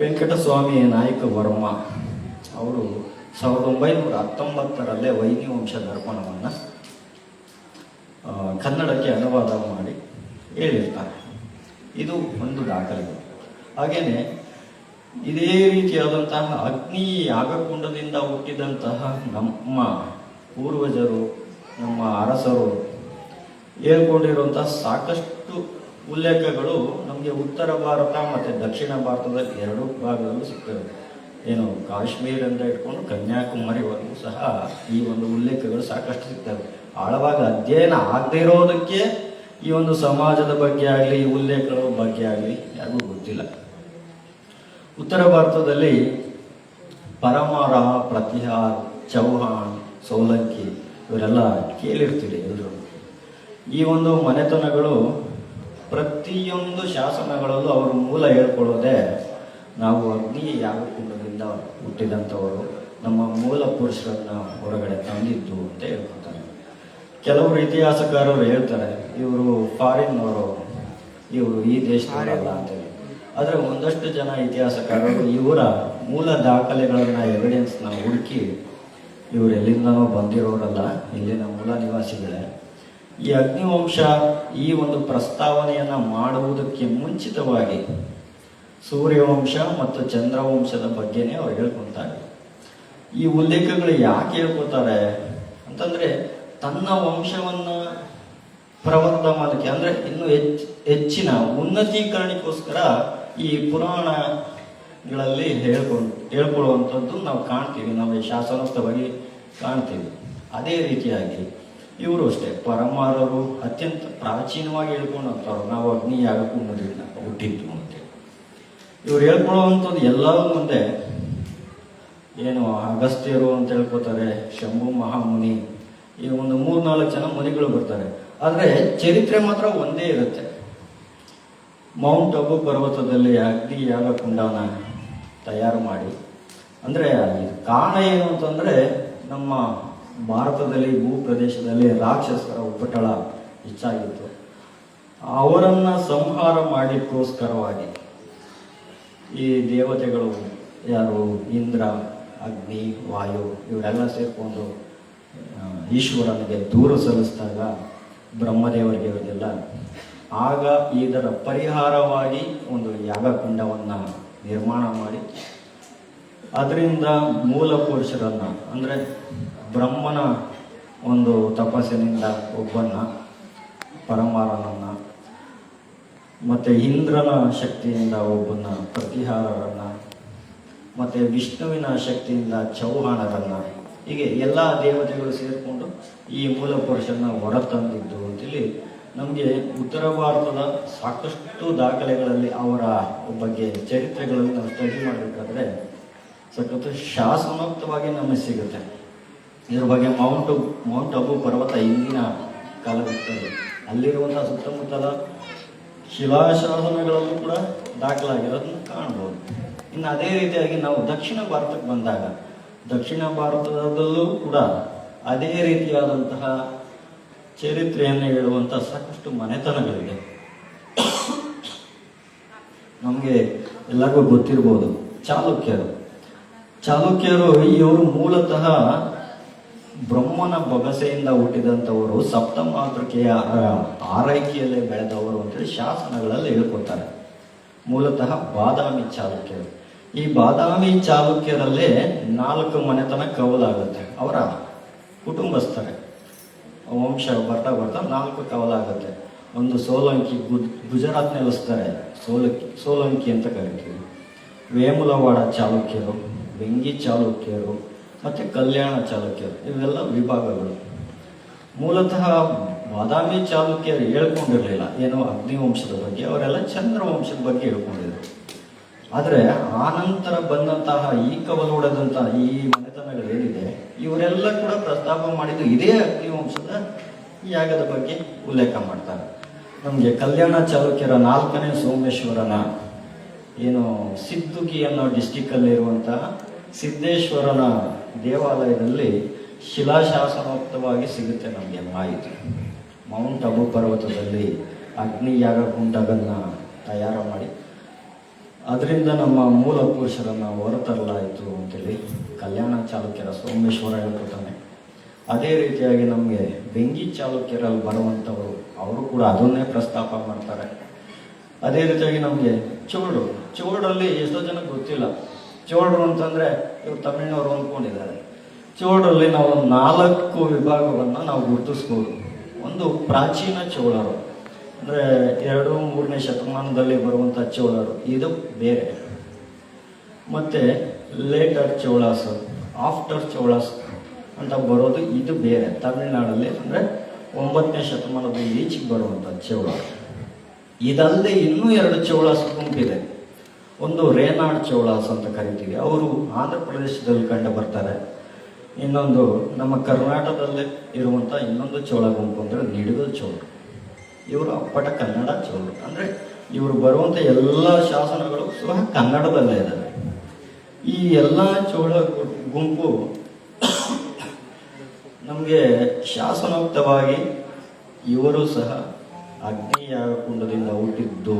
ವೆಂಕಟಸ್ವಾಮಿ ನಾಯಕ ವರ್ಮ ಅವರು ಸಾವಿರದ ಒಂಬೈನೂರ ಹತ್ತೊಂಬತ್ತರಲ್ಲೇ ವೈನಿ ವಂಶ ದರ್ಪಣವನ್ನು ಕನ್ನಡಕ್ಕೆ ಅನುವಾದ ಮಾಡಿ ಹೇಳಿರ್ತಾರೆ. ಇದು ಒಂದು ದಾಖಲೆ. ಹಾಗೆಯೇ ಇದೇ ರೀತಿಯಾದಂತಹ ಅಗ್ನಿ ಯಾಗಕುಂಡದಿಂದ ಹುಟ್ಟಿದಂತಹ ನಮ್ಮ ಪೂರ್ವಜರು, ನಮ್ಮ ಅರಸರು ಹೇಳ್ಕೊಂಡಿರುವಂತಹ ಸಾಕಷ್ಟು ಉಲ್ಲೇಖಗಳು ನಮಗೆ ಉತ್ತರ ಭಾರತ ಮತ್ತು ದಕ್ಷಿಣ ಭಾರತದ ಎರಡೂ ಭಾಗದಲ್ಲೂ ಸಿಗ್ತವೆ. ಏನು ಕಾಶ್ಮೀರದಿಂದ ಇಟ್ಕೊಂಡು ಕನ್ಯಾಕುಮಾರಿವರೆಗೂ ಸಹ ಈ ಒಂದು ಉಲ್ಲೇಖಗಳು ಸಾಕಷ್ಟು ಸಿಗ್ತವೆ. ಆಳವಾಗಿ ಅಧ್ಯಯನ ಆಗದೇ ಇರೋದಕ್ಕೆ ಈ ಒಂದು ಸಮಾಜದ ಬಗ್ಗೆ ಆಗಲಿ, ಈ ಉಲ್ಲೇಖಗಳ ಬಗ್ಗೆ ಆಗಲಿ ಯಾರಿಗೂ ಗೊತ್ತಿಲ್ಲ. ಉತ್ತರ ಭಾರತದಲ್ಲಿ ಪರಮಾರ ಪ್ರತಿಹಾರ್, ಚೌಹಾಣ್, ಸೋಲಂಕಿ ಇವರೆಲ್ಲ ಕೇಳಿರ್ತೀರಿ ಎಲ್ಲರೂ ಈ ಒಂದು ಮನೆತನಗಳು ಪ್ರತಿಯೊಂದು ಶಾಸನಗಳಲ್ಲೂ ಅವರ ಮೂಲ ಹೇಳ್ಕೊಳ್ಳೋದೆ ನಾವು ಅಗ್ನಿ ಯಾಗಕುಂಡದಿಂದ ಹುಟ್ಟಿದಂಥವರು, ನಮ್ಮ ಮೂಲ ಪುರುಷರನ್ನ ಹೊರಗಡೆ ತಂದಿದ್ದು ಅಂತ ಹೇಳ್ಕೊತಾರೆ ಕೆಲವರು ಇತಿಹಾಸಕಾರರು ಹೇಳ್ತಾರೆ, ಇವರು ಫಾರಿನ್ನವರು, ಇವರು ಈ ದೇಶದವರಲ್ಲ ಅಂತೇಳಿ. ಆದರೆ ಒಂದಷ್ಟು ಜನ ಇತಿಹಾಸಕಾರರು ಇವರ ಮೂಲ ದಾಖಲೆಗಳನ್ನ ಎವಿಡೆನ್ಸ್ನ ಹುಡುಕಿ ಇವರು ಎಲ್ಲಿಂದನೋ ಬಂದಿರೋರಲ್ಲ, ಇಲ್ಲಿನ ಮೂಲ ನಿವಾಸಿಗಳೇ. ಈ ಅಗ್ನಿವಂಶ ಈ ಒಂದು ಪ್ರಸ್ತಾವನೆಯನ್ನು ಮಾಡುವುದಕ್ಕೆ ಮುಂಚಿತವಾಗಿ ಸೂರ್ಯವಂಶ ಮತ್ತು ಚಂದ್ರವಂಶದ ಬಗ್ಗೆನೇ ಅವ್ರು ಹೇಳ್ಕೊತಾರೆ. ಈ ಉಲ್ಲೇಖಗಳು ಯಾಕೆ ಹೇಳ್ಕೊತಾರೆ ಅಂತಂದ್ರೆ ತನ್ನ ವಂಶವನ್ನ ಪ್ರವರ್ಧಮಾನಕ್ಕೆ ಅಂದ್ರೆ ಇನ್ನೂ ಹೆಚ್ಚು, ಹೆಚ್ಚಿನ ಉನ್ನತೀಕರಣಕ್ಕೋಸ್ಕರ ಈ ಪುರಾಣಗಳಲ್ಲಿ ಹೇಳ್ಕೊಂಡು, ಹೇಳ್ಕೊಳ್ಳುವಂಥದ್ದು ನಾವು ಕಾಣ್ತೀವಿ, ನಾವು ಶಾಸನೋಕ್ತವಾಗಿ ಕಾಣ್ತೀವಿ. ಅದೇ ರೀತಿಯಾಗಿ ಇವರು ಅಷ್ಟೇ, ಪರಮಾರರು ಅತ್ಯಂತ ಪ್ರಾಚೀನವಾಗಿ ಹೇಳ್ಕೊಂಡಂಥವ್ರು, ನಾವು ಅಗ್ನಿ ಯಾಗಕ್ಕೂ ಅನ್ನೋದಿಲ್ಲ ಹುಟ್ಟಿದ್ದು ಅಂತೇಳಿ ಇವ್ರು ಹೇಳ್ಕೊಳ್ಳುವಂಥದ್ದು ಎಲ್ಲರೂ ಮುಂದೆ ಏನು ಅಗಸ್ತ್ಯರು ಅಂತ ಹೇಳ್ಕೊತಾರೆ, ಶಂಭು ಮಹಾಮುನಿ. ಈ ಒಂದು ಮೂರ್ನಾಲ್ಕು ಜನ ಮುನಿಗಳು ಬರ್ತಾರೆ. ಆದರೆ ಚರಿತ್ರೆ ಮಾತ್ರ ಒಂದೇ ಇರುತ್ತೆ. ಮೌಂಟ್ ಅಬು ಪರ್ವತದಲ್ಲಿ ಅಗ್ನಿ ಯಾಗ ಕುಂಡಾನ ತಯಾರು ಮಾಡಿ, ಅಂದರೆ ಕಾರಣ ಏನು ಅಂತಂದರೆ ನಮ್ಮ ಭಾರತದಲ್ಲಿ ಭೂ ಪ್ರದೇಶದಲ್ಲಿ ರಾಕ್ಷಸರ ಉಪಟಳ ಹೆಚ್ಚಾಗಿತ್ತು. ಅವರನ್ನ ಸಂಹಾರ ಮಾಡಿಕ್ಕೋಸ್ಕರವಾಗಿ ಈ ದೇವತೆಗಳು ಯಾರು, ಇಂದ್ರ, ಅಗ್ನಿ, ವಾಯು, ಇವರೆಲ್ಲ ಸೇರಿಕೊಂಡು ಈಶ್ವರನಿಗೆ ದೂರ ಸಲ್ಲಿಸಿದಾಗ ಬ್ರಹ್ಮದೇವರಿಗೆ ಇರೋದಿಲ್ಲ ಆಗ ಇದರ ಪರಿಹಾರವಾಗಿ ಒಂದು ಯಾಗಕುಂಡವನ್ನು ನಿರ್ಮಾಣ ಮಾಡಿ, ಅದರಿಂದ ಮೂಲ ಪುರುಷರನ್ನು, ಅಂದರೆ ಬ್ರಹ್ಮನ ಒಂದು ತಪಸ್ಸಿನಿಂದ ಒಬ್ಬನ್ನ ಪರಮಾರನನ್ನು, ಮತ್ತು ಇಂದ್ರನ ಶಕ್ತಿಯಿಂದ ಒಬ್ಬನ ಪ್ರತಿಹಾರರನ್ನು, ಮತ್ತು ವಿಷ್ಣುವಿನ ಶಕ್ತಿಯಿಂದ ಚೌಹಾಣರನ್ನ ಹೀಗೆ ಎಲ್ಲ ದೇವತೆಗಳು ಸೇರಿಕೊಂಡು ಈ ಮೂಲ ಪುರುಷನ ಹೊರತಂದಿದ್ದು ಅಂತೇಳಿ ನಮಗೆ ಉತ್ತರ ಭಾರತದ ಸಾಕಷ್ಟು ದಾಖಲೆಗಳಲ್ಲಿ ಅವರ ಬಗ್ಗೆ ಚರಿತ್ರೆಗಳನ್ನು ನಾವು ಸ್ಟಡಿ ಮಾಡಬೇಕಾದ್ರೆ ಸಖತ್ತು ಶಾಸನೋಕ್ತವಾಗಿ ನಮಗೆ ಸಿಗುತ್ತೆ. ಇದ್ರ ಬಗ್ಗೆ ಮೌಂಟ್ ಮೌಂಟ್ ಅಬು ಪರ್ವತ ಹಿಂದಿನ ಕಾಲಘಟ್ಟದಲ್ಲಿ ಅಲ್ಲಿರುವಂಥ ಸುತ್ತಮುತ್ತಲ ಶಿಲಾಶಾಸನಗಳಲ್ಲೂ ಕೂಡ ದಾಖಲಾಗಿರೋದನ್ನು ಕಾಣ್ಬೋದು. ಇನ್ನು ಅದೇ ರೀತಿಯಾಗಿ ನಾವು ದಕ್ಷಿಣ ಭಾರತಕ್ಕೆ ಬಂದಾಗ ದಕ್ಷಿಣ ಭಾರತದಲ್ಲೂ ಕೂಡ ಅದೇ ರೀತಿಯಾದಂತಹ ಚರಿತ್ರೆಯನ್ನು ಹೇಳುವಂಥ ಸಾಕಷ್ಟು ಮನೆತನಗಳಿದೆ. ನಮಗೆ ಎಲ್ಲರಿಗೂ ಗೊತ್ತಿರ್ಬೋದು, ಚಾಲುಕ್ಯರು. ಚಾಲುಕ್ಯರು ಇವರು ಮೂಲತಃ ಬ್ರಹ್ಮನ ಬೊಗಸೆಯಿಂದ ಹುಟ್ಟಿದಂಥವರು ಸಪ್ತ ಮಾತೃಕೆಯ ಆರೈಕೆಯಲ್ಲೇ ಬೆಳೆದವರು ಅಂತೇಳಿ ಶಾಸನಗಳಲ್ಲಿ ಹೇಳ್ಕೊತಾರೆ ಮೂಲತಃ ಬಾದಾಮಿ ಚಾಲುಕ್ಯರು. ಈ ಬಾದಾಮಿ ಚಾಲುಕ್ಯರಲ್ಲೇ ನಾಲ್ಕು ಮನೆತನ ಕವಲಾಗುತ್ತೆ. ಅವರ ಕುಟುಂಬಸ್ಥರೇ. ವಂಶ ಬರ್ತಾ ಬರ್ತಾ ನಾಲ್ಕು ಕವಲಾಗುತ್ತೆ. ಒಂದು ಸೋಲಂಕಿ ಗುಜರಾತ್ ನೆಲೆಸ್ತಾರೆ ಸೋಲಂಕಿ ಸೋಲಂಕಿ ಅಂತ ಕರಿತೀವಿ. ವೇಮುಲವಾಡ ಚಾಲುಕ್ಯರು, ಬೆಂಗಿ ಚಾಲುಕ್ಯರು, ಮತ್ತು ಕಲ್ಯಾಣ ಚಾಲುಕ್ಯರು, ಇವೆಲ್ಲ ವಿಭಾಗಗಳು. ಮೂಲತಃ ಬಾದಾಮಿ ಚಾಲುಕ್ಯರು ಹೇಳ್ಕೊಂಡಿರಲಿಲ್ಲ. ಏನೋ ಅಗ್ನಿವಂಶದ ಬಗ್ಗೆ, ಅವರೆಲ್ಲ ಚಂದ್ರವಂಶದ ಬಗ್ಗೆ ಹೇಳ್ಕೊಂಡಿದ್ರು. ಆದರೆ ಆನಂತರ ಬಂದಂತಹ ಈ ಕವಲೊಡೆದಂತಹ ಈ ಮನೆತನಗಳೇನಿದೆ ಇವರೆಲ್ಲ ಕೂಡ ಪ್ರಸ್ತಾಪ ಮಾಡಿದ್ದು ಇದೇ ಅಗ್ನಿವಂಶದ ಯಾಗದ ಬಗ್ಗೆ ಉಲ್ಲೇಖ ಮಾಡ್ತಾರೆ. ನಮಗೆ ಕಲ್ಯಾಣ ಚಾಲುಕ್ಯರ ನಾಲ್ಕನೇ ಸೋಮೇಶ್ವರನ ಏನು ಸಿದ್ದುಕಿ ಅನ್ನೋ ಡಿಸ್ಟಿಕ್ಕಲ್ಲಿ ಇರುವಂತಹ ಸಿದ್ದೇಶ್ವರನ ದೇವಾಲಯದಲ್ಲಿ ಶಿಲಾಶಾಸನೋಕ್ತವಾಗಿ ಸಿಗುತ್ತೆ ನಮಗೆ ಮಾಹಿತಿ. ಮೌಂಟ್ ಅಬು ಪರ್ವತದಲ್ಲಿ ಅಗ್ನಿ ಯಾಗ ತಯಾರು ಮಾಡಿ ಅದರಿಂದ ನಮ್ಮ ಮೂಲ ಪುರುಷರನ್ನು ಹೊರತರಲಾಯಿತು ಅಂತೇಳಿ ಕಲ್ಯಾಣ ಚಾಲುಕ್ಯರ ಸೋಮೇಶ್ವರ ಹೇಳ್ಕೊತಾನೆ ಅದೇ ರೀತಿಯಾಗಿ ನಮಗೆ ಬೆಂಗಿ ಚಾಲುಕ್ಯರಲ್ಲಿ ಬರುವಂಥವರು ಅವರು ಕೂಡ ಅದನ್ನೇ ಪ್ರಸ್ತಾಪ ಮಾಡ್ತಾರೆ. ಅದೇ ರೀತಿಯಾಗಿ ನಮಗೆ ಚೋಳು, ಚೋಳರಲ್ಲಿ ಎಷ್ಟೋ ಜನಕ್ಕೆ ಗೊತ್ತಿಲ್ಲ. ಚೋಳರು ಅಂತಂದರೆ ಇವರು ತಮಿಳ್ನವರು ಅಂದ್ಕೊಂಡಿದ್ದಾರೆ. ಚೋಳರಲ್ಲಿ ನಾವು ನಾಲ್ಕು ವಿಭಾಗವನ್ನು ನಾವು ಗುರುತಿಸ್ಬೋದು. ಒಂದು ಪ್ರಾಚೀನ ಚೋಳರು. ಅಂದರೆ ಎರಡು ಮೂರನೇ ಶತಮಾನದಲ್ಲಿ ಬರುವಂಥ ಚೋಳರು. ಇದು ಬೇರೆ. ಮತ್ತು ಲೇಟರ್ ಚೋಳಾಸ್ ಆಫ್ಟರ್ ಚೋಳಾಸ್ ಅಂತ ಬರೋದು ಇದು ಬೇರೆ. ತಮಿಳ್ನಾಡಲ್ಲಿ ಅಂದರೆ ಒಂಬತ್ತನೇ ಶತಮಾನದ ಈಚೆಗೆ ಬರುವಂಥ ಚೋಳ. ಇದಲ್ಲದೆ ಇನ್ನೂ ಎರಡು ಚೋಳಾಸ್ ಗುಂಪಿದೆ ಒಂದು ರೇನಾಡ್ ಚೋಳಾಸ್ ಅಂತ ಕರಿತೀವಿ. ಅವರು ಆಂಧ್ರ ಪ್ರದೇಶದಲ್ಲಿ ಕಂಡು ಬರ್ತಾರೆ. ಇನ್ನೊಂದು ನಮ್ಮ ಕರ್ನಾಟಕದಲ್ಲೇ ಇರುವಂಥ ಇನ್ನೊಂದು ಚೋಳ ಗುಂಪು ಅಂದರೆ ನಿಡುಗಲ್ ಚೋಳರು ಇವರು ಅಪ್ಪಟ ಕನ್ನಡ ಚೋಳರು ಅಂದರೆ ಇವರು ಬರುವಂಥ ಎಲ್ಲ ಶಾಸನಗಳು ಸಹ ಕನ್ನಡದಲ್ಲೇ ಇದ್ದಾವೆ ಈ ಎಲ್ಲ ಚೋಳ ಗುಂಪು ನಮಗೆ ಶಾಸನೋಕ್ತವಾಗಿ ಇವರು ಸಹ ಅಗ್ನಿಯಾಗ ಕುಂಡದಿಂದ ಹುಟ್ಟಿದ್ದು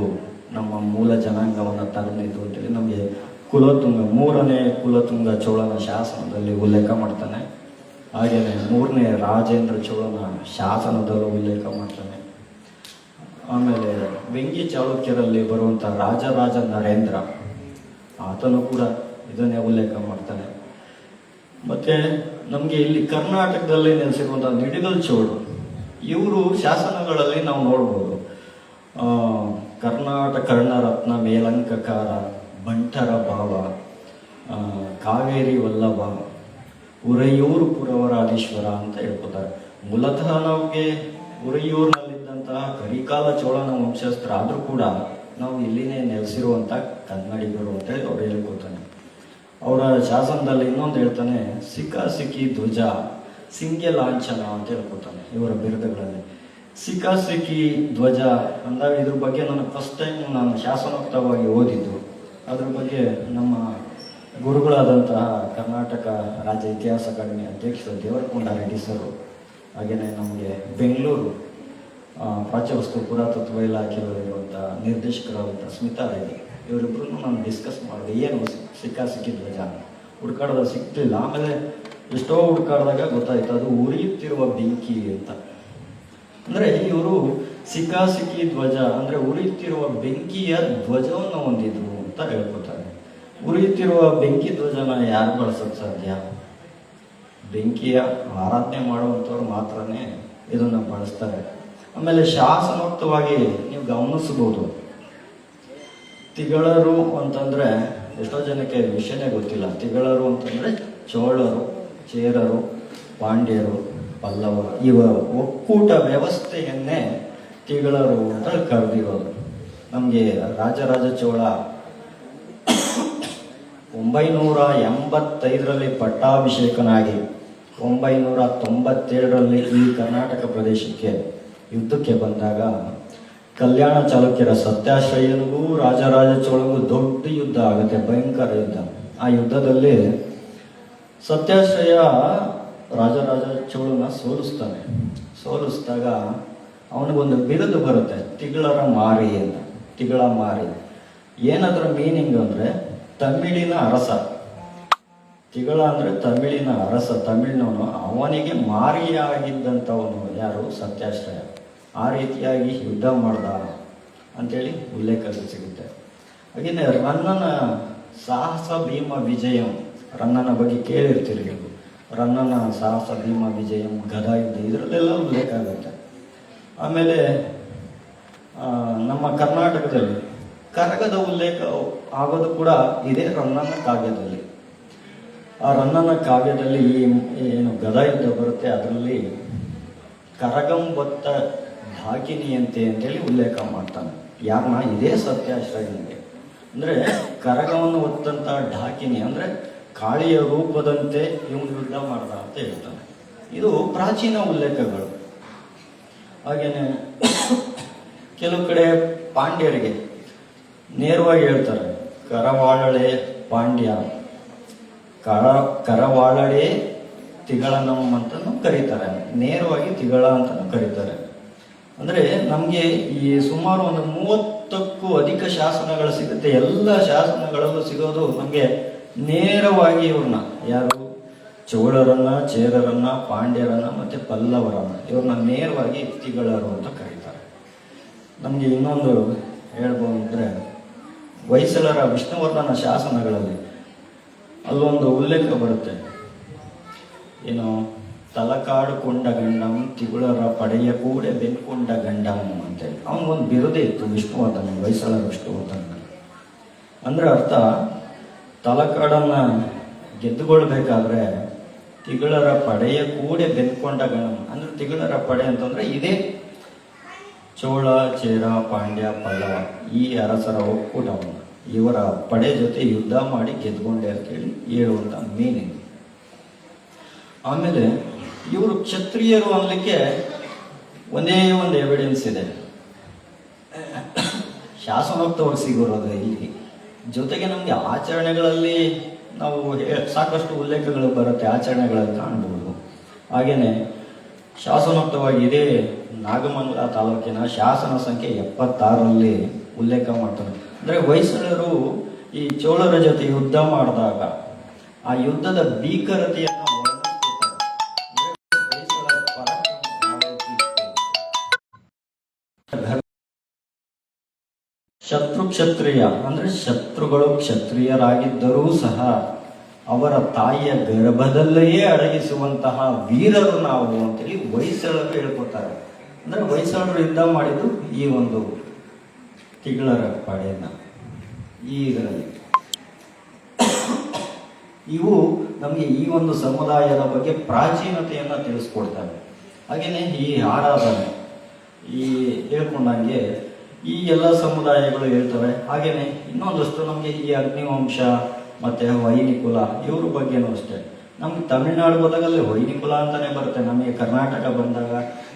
ನಮ್ಮ ಮೂಲ ಜನಾಂಗವನ್ನು ತಂದಿದ್ದು ಅಂತೇಳಿ ನಮಗೆ ಕುಲತುಂಗ, ಮೂರನೇ ಕುಲತುಂಗ ಚೋಳನ ಶಾಸನದಲ್ಲಿ ಉಲ್ಲೇಖ ಮಾಡ್ತಾನೆ. ಹಾಗೆಯೇ ಮೂರನೇ ರಾಜೇಂದ್ರ ಚೋಳನ ಶಾಸನದಲ್ಲೂ ಉಲ್ಲೇಖ ಮಾಡ್ತಾನೆ. ಆಮೇಲೆ ವೆಂಗಿ ಚಾಲುಕ್ಯರಲ್ಲಿ ಬರುವಂಥ ರಾಜರಾಜ ನರೇಂದ್ರ, ಆತನು ಕೂಡ ಇದನ್ನೇ ಉಲ್ಲೇಖ ಮಾಡ್ತಾನೆ. ಮತ್ತೆ ನಮಗೆ ಇಲ್ಲಿ ಕರ್ನಾಟಕದಲ್ಲಿ ನೆಲೆಸಿರುವಂಥ ನಿಡಿಗಲ್ ಚೋಳು ಇವರು ಶಾಸನಗಳಲ್ಲಿ ನಾವು ನೋಡ್ಬೋದು. ಕರ್ನಾಟಕ ಕರ್ಣರತ್ನ, ಮೇಲಂಕಕಾರ, ಬಂಟರ ಭಾವ ಕಾವೇರಿ ವಲ್ಲಭ, ಉರೆಯೂರು ಪುರವರಾಧೀಶ್ವರ ಅಂತ ಹೇಳ್ಕೊತಾರೆ. ಮೂಲತಃ ನಮಗೆ ಉರೆಯೂರಿನಲ್ಲಿದ್ದಂತಹ ಕರಿಕಾಲ ಚೋಳನ ವಂಶಸ್ತ್ರ ಆದರೂ ಕೂಡ ನಾವು ಇಲ್ಲಿನೇ ನೆಲೆಸಿರುವಂಥ ಕನ್ನಡಿಗರು ಅಂತೇಳಿ ಅವ್ರು ಹೇಳ್ಕೊತಾನೆ. ಅವರ ಶಾಸನದಲ್ಲಿ ಇನ್ನೊಂದು ಹೇಳ್ತಾನೆ, ಸಿಕ್ಕ ಸಿಕ್ಕಿ ಧ್ವಜ, ಸಿಂಗೆ ಲಾಂಛನ ಅಂತ ಹೇಳ್ಕೊತಾನೆ ಇವರ ಬಿರುದುಗಳಲ್ಲಿ. ಸಿಕ್ಕ ಸಿಕ್ಕಿ ಧ್ವಜ ಅಂದಾಗ ಇದ್ರ ಬಗ್ಗೆ ನಾನು ಫಸ್ಟ್ ಟೈಮ್ ನಾನು ಶಾಸನೋಕ್ತವಾಗಿ ಓದಿದ್ದು. ಅದ್ರ ಬಗ್ಗೆ ನಮ್ಮ ಗುರುಗಳಾದಂತಹ ಕರ್ನಾಟಕ ರಾಜ್ಯ ಇತಿಹಾಸ ಅಕಾಡೆಮಿ ಅಧ್ಯಕ್ಷರು ದೇವರಕೊಂಡ ರೆಡ್ಡಿ ಸರ್ ಹಾಗೆಯೇ ನಮಗೆ ಬೆಂಗಳೂರು ಪ್ರಾಚ್ಯವಸ್ತು ಪುರಾತತ್ವ ಇಲಾಖೆಯವರಿರುವಂಥ ನಿರ್ದೇಶಕರಾದಂಥ ಸ್ಮಿತಾ ರೆಡ್ಡಿ ಇವರಿಬ್ಬರು ನಾನು ಡಿಸ್ಕಸ್ ಮಾಡಿದೆ. ಏನು ಸಿಕ್ಕ ಸಿಕ್ಕಿದ್ರೆ ಜಾಗ ಹುಡ್ಕಾಡ್ದಾಗ ಸಿಕ್ತಿಲ್ಲ ಆಮೇಲೆ ಎಷ್ಟೋ ಹುಡ್ಕಾಡ್ದಾಗ ಗೊತ್ತಾಯ್ತು. ಅದು ಉರಿಯುತ್ತಿರುವ ಬೆಂಕಿ ಅಂತ. ಅಂದರೆ ಇವರು ಸಿಕ್ಕಾಸಿಕ್ಕಿ ಧ್ವಜ, ಅಂದರೆ ಉರಿಯುತ್ತಿರುವ ಬೆಂಕಿಯ ಧ್ವಜವನ್ನು ಹೊಂದಿದ್ರು ಅಂತ ಹೇಳ್ಕೊತಾರೆ. ಉರಿಯುತ್ತಿರುವ ಬೆಂಕಿ ಧ್ವಜನ ಯಾರು ಬಳಸೋಕ್ಕೆ ಸಾಧ್ಯ? ಬೆಂಕಿಯ ಆರಾಧನೆ ಮಾಡುವಂಥವ್ರು ಮಾತ್ರನೇ ಇದನ್ನು ಬಳಸ್ತಾರೆ. ಆಮೇಲೆ ಶಾಸನೋಕ್ತವಾಗಿ ನೀವು ಗಮನಿಸ್ಬೋದು ತಿಗಳರು ಅಂತಂದ್ರೆ ಎಷ್ಟೋ ಜನಕ್ಕೆ ವಿಷಯನೇ ಗೊತ್ತಿಲ್ಲ. ತಿಗಳರು ಅಂತಂದ್ರೆ ಚೋಳರು, ಚೇರರು, ಪಾಂಡ್ಯರು, ಪಲ್ಲವರು. ಇವ ಒಕ್ಕೂಟ ವ್ಯವಸ್ಥೆಯನ್ನೇ ತಿಗಳರು ಅಂತ ಕರೆದಿರೋದು. ನಮಗೆ ರಾಜರಾಜ ಚೋಳ ಒಂಬೈನೂರ ಎಂಬತ್ತೈದರಲ್ಲಿ ಪಟ್ಟಾಭಿಷೇಕನಾಗಿ, ಒಂಬೈನೂರ ತೊಂಬತ್ತೇಳರಲ್ಲಿ ಈ ಕರ್ನಾಟಕ ಪ್ರದೇಶಕ್ಕೆ ಯುದ್ಧಕ್ಕೆ ಬಂದಾಗ ಕಲ್ಯಾಣ ಚಾಲುಕ್ಯರ ಸತ್ಯಾಶ್ರಯನಿಗೂ ರಾಜರಾಜ ಚೋಳನಿಗೂ ದೊಡ್ಡ ಯುದ್ಧ ಆಗುತ್ತೆ, ಭಯಂಕರ ಯುದ್ಧ. ಆ ಯುದ್ಧದಲ್ಲಿ ಸತ್ಯಾಶ್ರಯ ರಾಜರಾಜ ಚೋಳನ ಸೋಲಿಸ್ತಾನೆ. ಸೋಲಿಸಿದಾಗ ಅವನಿಗೊಂದು ಬಿರುದು ಬರುತ್ತೆ, ತಿಗಳರ ಮಾರಿ ಅಂತ, ತಿಗಳ ಮಾರಿ. ಏನದರ ಮೀನಿಂಗ್ ಅಂದ್ರೆ ತಮಿಳಿನ ಅರಸ. ತಿಗಳ ಅಂದ್ರೆ ತಮಿಳಿನ ಅರಸ, ತಮಿಳಿನವನು ಅವನಿಗೆ ಮಾರಿಯಾಗಿದ್ದಂಥವನು ಯಾರು? ಸತ್ಯಾಶ್ರಯ. ಆ ರೀತಿಯಾಗಿ ಯುದ್ಧ ಮಾಡ್ದ ಅಂತೇಳಿ ಉಲ್ಲೇಖ ಸಿಗುತ್ತೆ. ಹಾಗೆಯೇ ರನ್ನನ ಸಾಹಸ ಭೀಮ ವಿಜಯಂ ರನ್ನನ ಬಗ್ಗೆ ಕೇಳಿರ್ತೀರಿ ನೀವು. ರನ್ನನ ಸಾಹಸ ಭೀಮ ವಿಜಯಂ, ಗದಾ ಯುದ್ಧ, ಇದರಲ್ಲೆಲ್ಲ ಉಲ್ಲೇಖ ಆಗುತ್ತೆ. ಆಮೇಲೆ ನಮ್ಮ ಕರ್ನಾಟಕದಲ್ಲಿ ಕರಗದ ಉಲ್ಲೇಖ ಆಗೋದು ಕೂಡ ಇದೇ ರನ್ನನ ಕಾವ್ಯದಲ್ಲಿ. ಆ ರನ್ನನ ಕಾವ್ಯದಲ್ಲಿ ಏನು ಗದಾ ಯುದ್ಧ ಬರುತ್ತೆ, ಅದರಲ್ಲಿ ಕರಗಂಬತ್ತ ಢಾಕಿನಿಯಂತೆ ಅಂತೇಳಿ ಉಲ್ಲೇಖ ಮಾಡ್ತಾನೆ. ಯಾರನ್ನ ಇದೇ ಸತ್ಯಾಶ್ರಯನಿಗೆ ಅಂದರೆ ಕರಗವನ್ನು ಹೊತ್ತಂತಹ ಢಾಕಿನಿ ಅಂದರೆ ಕಾಳಿಯ ರೂಪದಂತೆ ಇವನು ಯುದ್ಧ ಮಾಡ್ದ ಅಂತ ಹೇಳ್ತಾನೆ. ಇದು ಪ್ರಾಚೀನ ಉಲ್ಲೇಖಗಳು. ಹಾಗೇನೆ ಕೆಲವು ಕಡೆ ಪಾಂಡ್ಯರಿಗೆ ನೇರವಾಗಿ ಹೇಳ್ತಾರೆ, ಕರವಾಳಳೆ ಪಾಂಡ್ಯ, ಕರ ಕರವಾಳಡೆ ತಿಗಳನಂ ಅಂತಲೂ ಕರೀತಾರೆ. ನೇರವಾಗಿ ತಿಗಳ ಅಂತಲೂ ಕರೀತಾರೆ. ಅಂದ್ರೆ ನಮಗೆ ಈ ಸುಮಾರು ಒಂದು ಮೂವತ್ತಕ್ಕೂ ಅಧಿಕ ಶಾಸನಗಳು ಸಿಗುತ್ತೆ. ಎಲ್ಲ ಶಾಸನಗಳಲ್ಲೂ ಸಿಗೋದು ನಮಗೆ ನೇರವಾಗಿ ಇವ್ರನ್ನ. ಯಾರು? ಚೋಳರನ್ನ, ಚೇರರನ್ನ, ಪಾಂಡ್ಯರನ್ನ ಮತ್ತೆ ಪಲ್ಲವರನ್ನ. ಇವ್ರನ್ನ ನೇರವಾಗಿ ತಿಗಳರು ಅಂತ ಕರೀತಾರೆ. ನಮಗೆ ಇನ್ನೊಂದು ಹೇಳ್ಬೋದು ಅಂದ್ರೆ ಹೊಯ್ಸಳರ ವಿಷ್ಣುವರ್ಧನ ಶಾಸನಗಳಲ್ಲಿ ಅಲ್ಲೊಂದು ಉಲ್ಲೇಖ ಬರುತ್ತೆ. ಏನು? ತಲಕಾಡುಕೊಂಡ ಗಂಡಂ ತಿಗುಳರ ಪಡೆಯ ಕೂಡ ಬೆನ್ಕೊಂಡ ಗಂಡಂ ಅಂತೇಳಿ ಅವನಿಗೊಂದು ಬಿರುದೇ ಇತ್ತು, ವಿಷ್ಣುವರ್ಧನ ಹೊಯ್ಸಳ ವಿಷ್ಣುವರ್ಧನ ಅಂದ್ರೆ ಅರ್ಥ, ತಲಕಾಡನ್ನ ಗೆದ್ದುಕೊಳ್ಬೇಕಾದ್ರೆ ತಿಗಳರ ಪಡೆಯ ಕೂಡ ಬೆನ್ಕೊಂಡ ಗಣಂ ಅಂದ್ರೆ ತಿಗಳರ ಪಡೆ ಅಂತಂದ್ರೆ ಇದೇ ಚೋಳ, ಚೇರ, ಪಾಂಡ್ಯ, ಪಲ್ಲವ, ಈ ಅರಸರ ಒಕ್ಕೂಟ ಇವರ ಪಡೆ ಜೊತೆ ಯುದ್ಧ ಮಾಡಿ ಗೆದ್ಕೊಂಡೆ ಅಂತೇಳಿ ಹೇಳುವಂತ ಮೀನಿಂಗ್ ಆಮೇಲೆ ಇವರು ಕ್ಷತ್ರಿಯರು ಅನ್ಲಿಕ್ಕೆ ಒಂದೇ ಒಂದು ಎವಿಡೆನ್ಸ್ ಇದೆ. ಶಾಸನೋಕ್ತವಾಗಿ ಸಿಗೋರೋದು ಇಲ್ಲಿ. ಜೊತೆಗೆ ನಮಗೆ ಆಚರಣೆಗಳಲ್ಲಿ ನಾವು ಸಾಕಷ್ಟು ಉಲ್ಲೇಖಗಳು ಬರುತ್ತೆ ಆಚರಣೆಗಳಲ್ಲಿ ಕಾಣ್ಬೋದು. ಹಾಗೇನೆ ಶಾಸನೋಕ್ತವಾಗಿ ಇದೇ ನಾಗಮಂಗಲ ತಾಲೂಕಿನ ಶಾಸನ ಸಂಖ್ಯೆ ಎಪ್ಪತ್ತಾರರಲ್ಲಿ ಉಲ್ಲೇಖ ಮಾಡ್ತಾರೆ. ಅಂದ್ರೆ ಹೊಯ್ಸಳರು ಈ ಚೋಳರ ಜೊತೆ ಯುದ್ಧ ಮಾಡಿದಾಗ ಆ ಯುದ್ಧದ ಭೀಕರತೆಯನ್ನು ಶತ್ರು ಕ್ಷತ್ರಿಯ, ಅಂದ್ರೆ ಶತ್ರುಗಳು ಕ್ಷತ್ರಿಯರಾಗಿದ್ದರೂ ಸಹ ಅವರ ತಾಯಿಯ ಗರ್ಭದಲ್ಲಿಯೇ ಅಡಗಿಸುವಂತಹ ವೀರರು ನಾವು ಅಂತೇಳಿ ಹೊಯ್ಸಳರು ಹೇಳ್ಕೊತಾರೆ ಅಂದ್ರೆ ಹೊಯ್ಸಳರು ಯುದ್ಧ ಮಾಡಿದ್ದು ಈ ಒಂದು ತಿಗಳರ ಪಡೆಯನ್ನ ಈ ಇದರಲ್ಲಿ. ಇವು ನಮಗೆ ಈ ಒಂದು ಸಮುದಾಯದ ಬಗ್ಗೆ ಪ್ರಾಚೀನತೆಯನ್ನು ತಿಳಿಸ್ಕೊಡ್ತವೆ ಹಾಗೆಯೇ ಈ ಆರಾಧನೆ, ಈ ಹೇಳ್ಕೊಂಡಂಗೆ ಈ ಎಲ್ಲ ಸಮುದಾಯಗಳು ಹೇಳ್ತವೆ. ಹಾಗೆಯೇ ಇನ್ನೊಂದಷ್ಟು ನಮಗೆ ಈ ಅಗ್ನಿವಂಶ ಮತ್ತೆ ವೈನಿಕುಲ ಇವ್ರ ಬಗ್ಗೆನೂ ಅಷ್ಟೇ. ನಮ್ಗೆ ತಮಿಳ್ನಾಡು ಹೋದಾಗ ಅಲ್ಲಿ ವೈನಿಕುಲ ಅಂತಲೇ ಬರುತ್ತೆ. ನಮಗೆ ಕರ್ನಾಟಕ ಬಂದಾಗ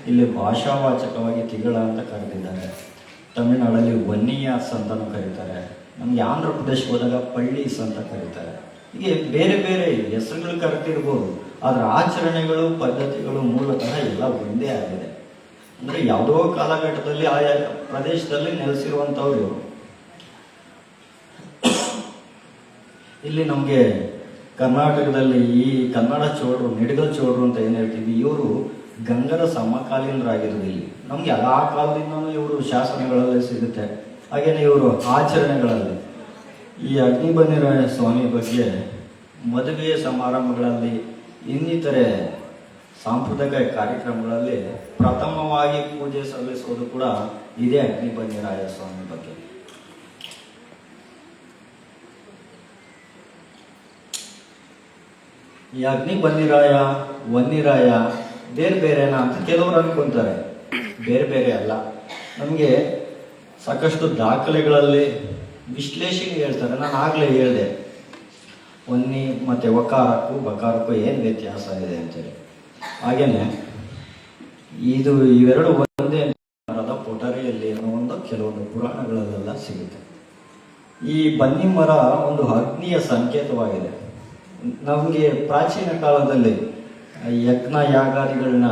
ಇಲ್ಲಿ ಭಾಷಾವಾಚಕವಾಗಿ ತಿಗಳ ಅಂತ ಕರೆದಿದ್ದಾರೆ. ತಮಿಳ್ನಾಡಲ್ಲಿ ವನ್ನಿಯಾಸ್ ಅಂತಲೂ ಕರೀತಾರೆ. ನಮಗೆ ಆಂಧ್ರ ಪ್ರದೇಶ ಹೋದಾಗ ಪಳ್ಳೀಸ್ ಅಂತ ಕರೀತಾರೆ. ಹೀಗೆ ಬೇರೆ ಬೇರೆ ಹೆಸರುಗಳು ಕರೆತಿರ್ಬೋದು ಆದರೆ ಆಚರಣೆಗಳು, ಪದ್ಧತಿಗಳು ಮೂಲತಃ ಎಲ್ಲ ಒಂದೇ ಆಗಿದೆ. ಅಂದ್ರೆ ಯಾವುದೋ ಕಾಲಘಟ್ಟದಲ್ಲಿ ಆಯಾ ಪ್ರದೇಶದಲ್ಲಿ ನೆಲೆಸಿರುವಂಥವ್ರು ಇಲ್ಲಿ ನಮಗೆ ಕರ್ನಾಟಕದಲ್ಲಿ ಈ ಕನ್ನಡ ಚೋಳರು ನಿಡಿದ ಚೋಳರು ಅಂತ ಏನು ಹೇಳ್ತೀವಿ, ಇವರು ಗಂಗರ ಸಮಕಾಲೀನರಾಗಿರೋದು ಇಲ್ಲಿ. ನಮ್ಗೆ ಆ ಕಾಲದಿಂದನೂ ಇವರು ಶಾಸನಗಳಲ್ಲಿ ಸಿಗುತ್ತೆ. ಹಾಗೇನೆ ಇವರು ಆಚರಣೆಗಳಲ್ಲಿ. ಈ ಅಗ್ನಿಬನ್ನಿರಾಯ ಸ್ವಾಮಿ ಬಗ್ಗೆ ಮದುವೆ ಸಮಾರಂಭಗಳಲ್ಲಿ ಇನ್ನಿತರೆ ಸಾಂಪ್ರದಾಯಿಕ ಕಾರ್ಯಕ್ರಮಗಳಲ್ಲಿ ಪ್ರಥಮವಾಗಿ ಪೂಜೆ ಸಲ್ಲಿಸೋದು ಕೂಡ ಇದೇ ಅಗ್ನಿಬಂಜರಾಯ ಸ್ವಾಮಿ ಬಗ್ಗೆ. ಈ ಅಗ್ನಿ ಬಂದಿರಾಯ ವನ್ನಿರಾಯ, ಬೇರೆ ಬೇರೆನಾ ಅಂತ ಕೆಲವರು ಅನ್ಕೊಂತಾರೆ. ಬೇರೆ ಬೇರೆ ಅಲ್ಲ. ನಮಗೆ ಸಾಕಷ್ಟು ದಾಖಲೆಗಳಲ್ಲಿ ವಿಶ್ಲೇಷಣೆ ಹೇಳ್ತಾರೆ. ನಾನು ಆಗಲೇ ಹೇಳಿದೆ. ವನ್ನಿ ಮತ್ತು ಒಕಾರಕ್ಕೂ ಬಕಾರಕ್ಕೂ ಏನು ವ್ಯತ್ಯಾಸ ಇದೆ ಅಂತೇಳಿ. ಹಾಗೇನೆ ಇದು ಇವೆರಡು ಒಂದೇ ಮರದ ಪೊಟರಿಯಲ್ಲಿ ಒಂದು ಕೆಲವೊಂದು ಪುರಾಣಗಳಲ್ಲೆಲ್ಲ ಸಿಗುತ್ತೆ. ಈ ಬನ್ನಿ ಮರ ಒಂದು ಅಗ್ನಿಯ ಸಂಕೇತವಾಗಿದೆ. ನಮಗೆ ಪ್ರಾಚೀನ ಕಾಲದಲ್ಲಿ ಯಜ್ಞ ಯಾಗಾದಿಗಳನ್ನ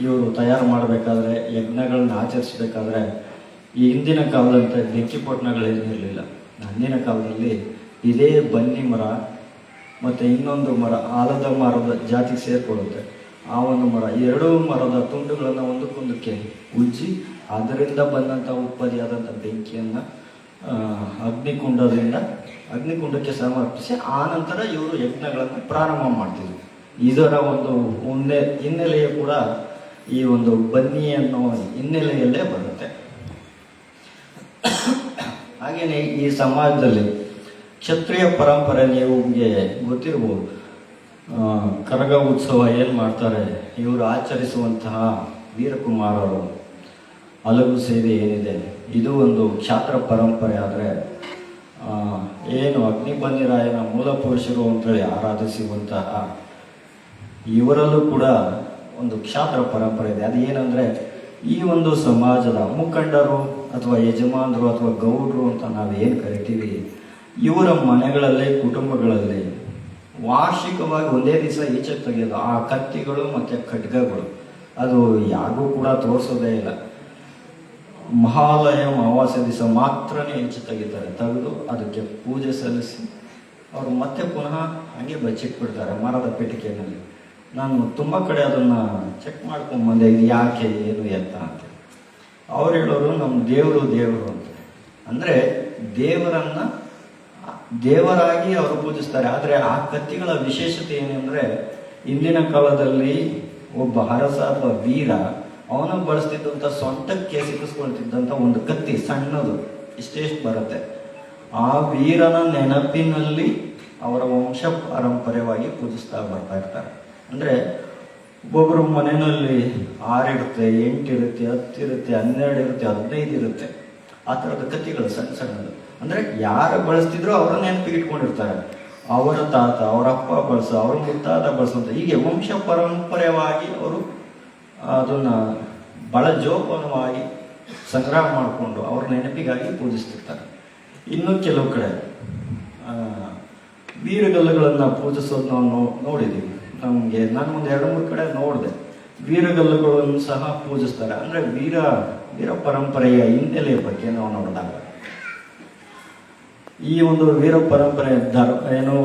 ಇವರು ತಯಾರು ಮಾಡಬೇಕಾದ್ರೆ, ಯಜ್ಞಗಳನ್ನ ಆಚರಿಸಬೇಕಾದ್ರೆ ಈ ಹಿಂದಿನ ಕಾಲದಂತೆ ಬೆಂಕಿ ಪೊಟ್ಟಣಗಳೇನಿರಲಿಲ್ಲ ಅಂದಿನ ಕಾಲದಲ್ಲಿ ಇದೇ ಬನ್ನಿ ಮರ ಮತ್ತು ಇನ್ನೊಂದು ಮರ, ಆಲದ ಮರದ ಜಾತಿಗೆ ಸೇರಿಕೊಳ್ಳುತ್ತೆ. ಆ ಒಂದು ಮರ, ಎರಡೂ ಮರದ ತುಂಡುಗಳನ್ನು ಒಂದಕ್ಕೊಂದಕ್ಕೆ ಉಜ್ಜಿ, ಅದರಿಂದ ಬಂದಂಥ ಉತ್ಪತ್ತಿಯಾದಂಥ ಬೆಂಕಿಯನ್ನು ಅಗ್ನಿಕುಂಡದಿಂದ ಅಗ್ನಿಕುಂಡಕ್ಕೆ ಸಮರ್ಪಿಸಿ, ಆ ನಂತರ ಇವರು ಯಜ್ಞಗಳನ್ನು ಪ್ರಾರಂಭ ಮಾಡ್ತಿದ್ರು. ಇದರ ಒಂದು ಉನ್ನೆ ಹಿನ್ನೆಲೆಯು ಕೂಡ ಈ ಒಂದು ಬನ್ನಿ ಅನ್ನೋ ಹಿನ್ನೆಲೆಯಲ್ಲೇ ಬರುತ್ತೆ. ಹಾಗೆಯೇ ಈ ಸಮಾಜದಲ್ಲಿ ಕ್ಷತ್ರಿಯ ಪರಂಪರೆ ನಿಮಗೆ ಗೊತ್ತಿರ್ಬೋದು. ಕರಗ ಉತ್ಸವ ಏನು ಮಾಡ್ತಾರೆ? ಇವರು ಆಚರಿಸುವಂತಹ ವೀರಕುಮಾರರು ಅಲಗು ಸೇವೆ ಏನಿದೆ? ಇದು ಒಂದು ಕ್ಷಾತ್ರ ಪರಂಪರೆ ಆದರೆ ಏನು ಅಗ್ನಿಬಂದಿರಾಯನ ಮೂಲ ಪುರುಷರು ಅಂತೇಳಿ ಆರಾಧಿಸುವಂತಹ ಇವರಲ್ಲೂ ಕೂಡ ಒಂದು ಕ್ಷಾತ್ರ ಪರಂಪರೆ ಇದೆ. ಅದು ಏನಂದರೆ, ಈ ಒಂದು ಸಮಾಜದ ಮುಖಂಡರು ಅಥವಾ ಯಜಮಾನರು ಅಥವಾ ಗೌಡರು ಅಂತ ನಾವು ಏನು ಕರಿತೀವಿ ಇವರ ಮನೆಗಳಲ್ಲಿ, ಕುಟುಂಬಗಳಲ್ಲಿ ವಾರ್ಷಿಕವಾಗಿ ಒಂದೇ ದಿವಸ ಈಚೆ ತೆಗೆಯೋದು. ಆ ಕತ್ತಿಗಳು ಮತ್ತು ಖಡ್ಗಗಳು. ಅದು ಯಾರಿಗೂ ಕೂಡ ತೋರಿಸೋದೇ ಇಲ್ಲ. ಮಹಾಲಯ ಅಮಾವಾಸ್ಯ ದಿವಸ ಮಾತ್ರನೇ ಈಚೆ ತೆಗಿತಾರೆ. ತೆಗೆದು ಅದಕ್ಕೆ ಪೂಜೆ ಸಲ್ಲಿಸಿ ಅವರು ಮತ್ತೆ ಪುನಃ ಹಾಗೆ ಬಚ್ಚಿಟ್ಬಿಡ್ತಾರೆ ಮರದ ಪೆಟ್ಟಿಗೆನಲ್ಲಿ. ನಾನು ತುಂಬ ಕಡೆ ಅದನ್ನು ಚೆಕ್ ಮಾಡ್ಕೊಂಬಂದೆ ಇದು ಯಾಕೆ, ಏನು ಎತ್ತ ಅಂತ. ಅವ್ರು ಹೇಳೋರು, ನಮ್ಮ ದೇವರು ದೇವರು ಅಂತ. ಅಂದರೆ ದೇವರನ್ನ ದೇವರಾಗಿ ಅವರು ಪೂಜಿಸ್ತಾರೆ. ಆದರೆ ಆ ಕತ್ತಿಗಳ ವಿಶೇಷತೆ ಏನೆಂದರೆ, ಇಂದಿನ ಕಾಲದಲ್ಲಿ ಒಬ್ಬ ಅರಸ ಅಥವಾ ವೀರ ಅವನು ಬಳಸ್ತಿದ್ದಂಥ ಸೊಂಟಕ್ಕೆ ಸಿಕ್ಕಿಸ್ಕೊಳ್ತಿದ್ದಂಥ ಒಂದು ಕತ್ತಿ ಸಣ್ಣದು, ಇಷ್ಟೆಷ್ಟು ಬರುತ್ತೆ. ಆ ವೀರನ ನೆನಪಿನಲ್ಲಿ ಅವರ ವಂಶ ಪಾರಂಪರ್ಯವಾಗಿ ಪೂಜಿಸ್ತಾ ಬರ್ತಾ ಇರ್ತಾರೆ. ಅಂದರೆ ಒಬ್ಬೊಬ್ಬರು ಮನೆಯಲ್ಲಿ ಆರಿರುತ್ತೆ, ಎಂಟಿರುತ್ತೆ, ಹತ್ತಿರುತ್ತೆ ಹನ್ನೆರಡು ಇರುತ್ತೆ ಹದಿನೈದು ಇರುತ್ತೆ ಆ ಥರದ ಕತ್ತಿಗಳು ಸಣ್ಣ ಸಣ್ಣದು. ಅಂದರೆ ಯಾರು ಬಳಸ್ತಿದ್ರೋ ಅವರ ನೆನಪಿಗೆ ಇಟ್ಕೊಂಡಿರ್ತಾರೆ. ಅವರ ತಾತ, ಅವರ ಅಪ್ಪ ಬಳಸ, ಅವರ ಮುತ್ತಾತ ಬಳಸುವಂತ ಹೀಗೆ ವಂಶ ಪರಂಪರೆಯವಾಗಿ ಅವರು ಅದನ್ನ ಬಹಳ ಜೋಪಾನವಾಗಿ ಸಂಗ್ರಹ ಮಾಡಿಕೊಂಡು ಅವ್ರ ನೆನಪಿಗಾಗಿ ಪೂಜಿಸ್ತಿರ್ತಾರೆ. ಇನ್ನು ಕೆಲವು ಕಡೆ ವೀರಗಲ್ಲುಗಳನ್ನು ಪೂಜಿಸೋದು ನಾವು ನೋಡಿದ್ದೀವಿ ನಮಗೆ ನಾನು ಒಂದು ಎರಡು ಮೂರು ಕಡೆ ನೋಡಿದೆ. ವೀರಗಲ್ಲುಗಳನ್ನು ಸಹ ಪೂಜಿಸ್ತಾರೆ. ಅಂದರೆ ವೀರ ವೀರ ಪರಂಪರೆಯ ಹಿನ್ನೆಲೆಯ ಬಗ್ಗೆ ನಾವು ನೋಡಿದಾಗ. ಈ ಒಂದು ವೀರ ಪರಂಪರೆ ಧರ್ ಏನು?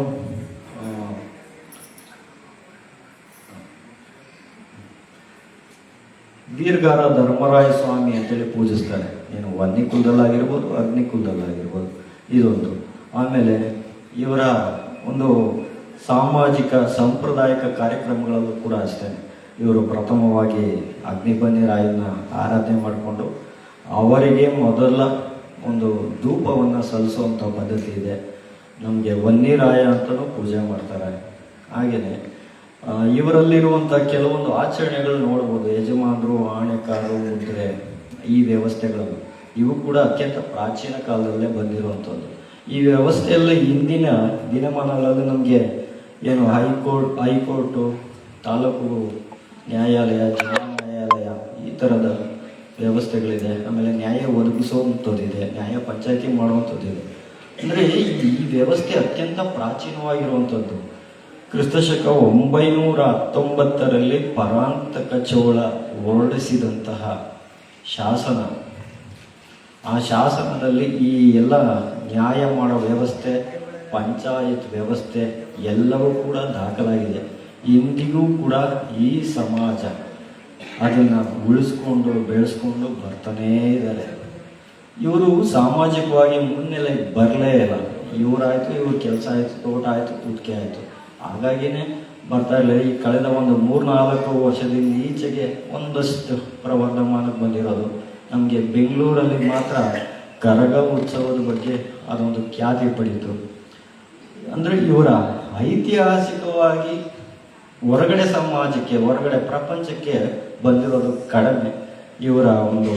ವೀರ್ಗಾರ ಧರ್ಮರಾಯ ಸ್ವಾಮಿ ಅಂತೇಳಿ ಪೂಜಿಸ್ತಾರೆ. ಏನು ವನ್ನಿ ಕುಲದಲ್ಲಾಗಿರ್ಬೋದು ಅಗ್ನಿ ಕುಲದಲ್ಲಾಗಿರ್ಬೋದು ಇದೊಂದು. ಆಮೇಲೆ ಇವರ ಒಂದು ಸಾಮಾಜಿಕ, ಸಾಂಪ್ರದಾಯಿಕ ಕಾರ್ಯಕ್ರಮಗಳಲ್ಲೂ ಕೂಡ ಅಷ್ಟೇ. ಇವರು ಪ್ರಥಮವಾಗಿ ಅಗ್ನಿಬನ್ನಿರಾಯನ ಆರಾಧನೆ ಮಾಡಿಕೊಂಡು ಅವರಿಗೆ ಮೊದಲ ಒಂದು ಧೂಪವನ್ನು ಸಲ್ಲಿಸುವಂಥ ಪದ್ಧತಿ ಇದೆ. ನಮಗೆ ವನ್ನಿರಾಯ ಅಂತಲೂ ಪೂಜೆ ಮಾಡ್ತಾರೆ. ಹಾಗೆಯೇ ಇವರಲ್ಲಿರುವಂಥ ಕೆಲವೊಂದು ಆಚರಣೆಗಳು ನೋಡ್ಬೋದು. ಯಜಮಾನರು, ಆಣೆಕಾರು, ಮುದ್ರೆ, ಈ ವ್ಯವಸ್ಥೆಗಳು ಇವು ಕೂಡ ಅತ್ಯಂತ ಪ್ರಾಚೀನ ಕಾಲದಲ್ಲೇ ಬಂದಿರುವಂಥದ್ದು. ಈ ವ್ಯವಸ್ಥೆಯಲ್ಲಿ ಇಂದಿನ ದಿನಮಾನಗಳಲ್ಲಿ ನಮಗೆ ಏನು ಹೈಕೋರ್ಟ್, ಹೈಕೋರ್ಟು, ತಾಲೂಕು ನ್ಯಾಯಾಲಯ ಜಿಲ್ಲಾ ನ್ಯಾಯಾಲಯ, ಈ ಥರದ ವ್ಯವಸ್ಥೆಗಳಿದೆ, ಆಮೇಲೆ ನ್ಯಾಯ ಒದಗಿಸುವಂಥದ್ದಿದೆ, ನ್ಯಾಯ ಪಂಚಾಯತಿ ಮಾಡುವಂಥದ್ದಿದೆ. ಅಂದರೆ ಈ ವ್ಯವಸ್ಥೆ ಅತ್ಯಂತ ಪ್ರಾಚೀನವಾಗಿರುವಂಥದ್ದು. ಕ್ರಿಸ್ತಶಕ ಒಂಬೈನೂರ ಹತ್ತೊಂಬತ್ತರಲ್ಲಿ ಪರಾಂತಕ ಚೋಳ ಹೊರಡಿಸಿದಂತಹ ಶಾಸನ. ಆ ಶಾಸನದಲ್ಲಿ ಈ ಎಲ್ಲ ನ್ಯಾಯ ಮಾಡೋ ವ್ಯವಸ್ಥೆ, ಪಂಚಾಯತ್ ವ್ಯವಸ್ಥೆ ಎಲ್ಲವೂ ಕೂಡ ದಾಖಲಾಗಿದೆ. ಇಂದಿಗೂ ಕೂಡ ಈ ಸಮಾಜ ಅದನ್ನು ಉಳಿಸ್ಕೊಂಡು ಬೆಳೆಸ್ಕೊಂಡು ಬರ್ತಾನೇ ಇದ್ದಾರೆ. ಇವರು ಸಾಮಾಜಿಕವಾಗಿ ಮುನ್ನೆಲೆಗೆ ಬರಲೇ ಇಲ್ಲ. ಇವರಾಯಿತು, ಇವ್ರ ಕೆಲಸ ಆಯಿತು, ತೋಟ ಆಯಿತು, ಕುಟ್ಕೆ ಆಯಿತು. ಹಾಗಾಗಿನೇ ಬರ್ತಾ ಇಲ್ಲ. ಈ ಕಳೆದ ಒಂದು ಮೂರು ನಾಲ್ಕು ವರ್ಷದಿಂದ ಈಚೆಗೆ ಒಂದಷ್ಟು ಪ್ರವರ್ಧಮಾನಕ್ಕೆ ಬಂದಿರೋದು ನಮಗೆ ಬೆಂಗಳೂರಲ್ಲಿ ಮಾತ್ರ ಕರಗ ಉತ್ಸವದ ಬಗ್ಗೆ ಅದೊಂದು ಖ್ಯಾತಿ ಪಡೀತು ಅಂದರೆ ಇವರ ಐತಿಹಾಸಿಕವಾಗಿ ಹೊರಗಡೆ ಸಮಾಜಕ್ಕೆ, ಹೊರಗಡೆ ಪ್ರಪಂಚಕ್ಕೆ ಬಂದಿರೋದು ಕಡಿಮೆ. ಇವರ ಒಂದು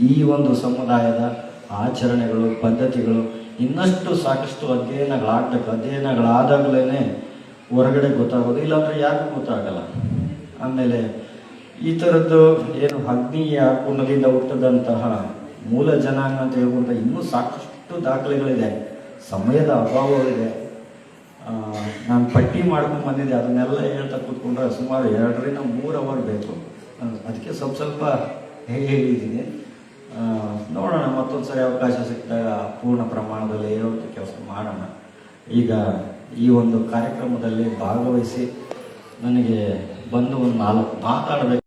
ಈ ಒಂದು ಸಮುದಾಯದ ಆಚರಣೆಗಳು, ಪದ್ಧತಿಗಳು ಇನ್ನಷ್ಟು ಸಾಕಷ್ಟು ಅಧ್ಯಯನಗಳಾಗಬೇಕು ಅಧ್ಯಯನಗಳಾದಾಗಲೇ ಹೊರಗಡೆ ಗೊತ್ತಾಗೋದು. ಇಲ್ಲಾಂದರೆ ಯಾರಿಗೂ ಗೊತ್ತಾಗಲ್ಲ. ಆಮೇಲೆ ಈ ಥರದ್ದು ಏನು ಅಗ್ನಿಯ ಕುಣದಿಂದ ಹುಟ್ಟಿದಂತಹ ಮೂಲ ಜನಾಂಗ ಅಂತ ಹೇಳ್ಕೊಂಡ್ರೆ ಇನ್ನೂ ಸಾಕಷ್ಟು ದಾಖಲೆಗಳಿದೆ. ಸಮಯದ ಅಭಾವವಿದೆ. ನಾನು ಪಟ್ಟಿ ಮಾಡ್ಕೊಂಡು ಬಂದಿದ್ದೆ, ಅದನ್ನೆಲ್ಲ ಹೇಳ್ತಾ ಕೂತ್ಕೊಂಡ್ರೆ ಸುಮಾರು ಎರಡರಿಂದ ಮೂರು ಅವರ್ ಬೇಕು. ಅದಕ್ಕೆ ಸ್ವಲ್ಪ ಸ್ವಲ್ಪ ಹೇಳಿದ್ದೀನಿ. ನೋಡೋಣ ಮತ್ತೊಂದು ಸರಿ ಅವಕಾಶ ಸಿಕ್ಕಿದಾಗ ಪೂರ್ಣ ಪ್ರಮಾಣದಲ್ಲಿ ಹೇಳುವಂಥ ಕೆಲಸ ಮಾಡೋಣ. ಈಗ ಈ ಒಂದು ಕಾರ್ಯಕ್ರಮದಲ್ಲಿ ಭಾಗವಹಿಸಿ ನನಗೆ ಬಂದು ಒಂದು ನಾಲ್ಕು ಮಾತಾಡಬೇಕು.